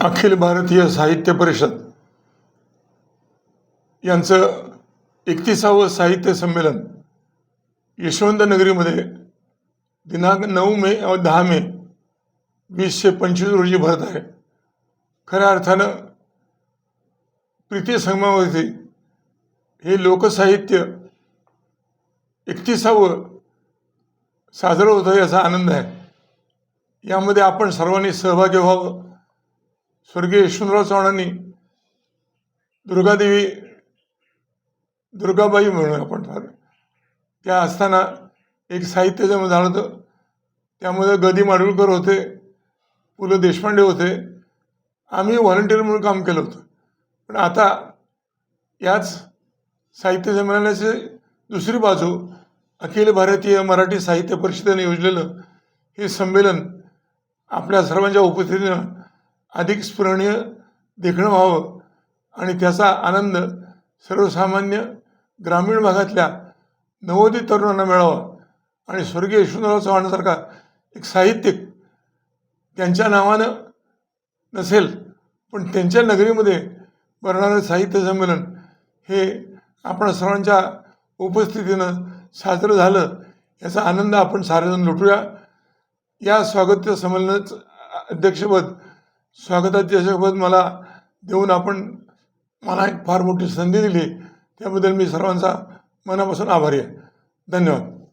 अखिल भारतीय साहित्य परिषद यांचं एकतीसावं साहित्य संमेलन यशवंत नगरीमध्ये दिनांक नऊ मे दहा मे वीसशे पंचवीस रोजी भरत आहे. खऱ्या अर्थानं प्रीती संगमावरती हे लोकसाहित्य एकतीसावं साजरं होतं याचा आनंद आहे. यामध्ये आपण सर्वांनी सहभागी व्हावं. स्वर्गीय यशवंतराव चव्हाणांनी दुर्गादेवी दुर्गाबाई म्हणून आपण फार त्या असताना एक साहित्य जमा झालं होतं. त्यामध्ये गदी माडगुळकर होते पु ल देशपांडे होते. आम्ही व्हॉलंटिअर म्हणून काम केलं होतं. पण आता याच साहित्य संमेलनाची दुसरी बाजू अखिल भारतीय मराठी साहित्य परिषदेने योजलेलं हे संमेलन आपल्या सर्वांच्या उपस्थितीनं अधिक स्मरणीय देखणं व्हावं आणि त्याचा आनंद सर्वसामान्य ग्रामीण भागातल्या नवोदित तरुणांना मिळावा. आणि स्वर्गीय यशवंतराव चव्हाणांसारखा एक साहित्यिक त्यांच्या नावानं नसेल पण त्यांच्या नगरीमध्ये भरणारं साहित्य संमेलन हे आपण सर्वांच्या उपस्थितीनं साजरं झालं याचा आनंद आपण सारेजण लुटूया. या स्वागत संमेलनाचं अध्यक्षपद स्वागताची स्वागताध्यक्षपद मला देऊन आपण मला एक फार मोठी संधी दिली. त्याबद्दल मी सर्वांचा मनापासून आभारी आहे. धन्यवाद.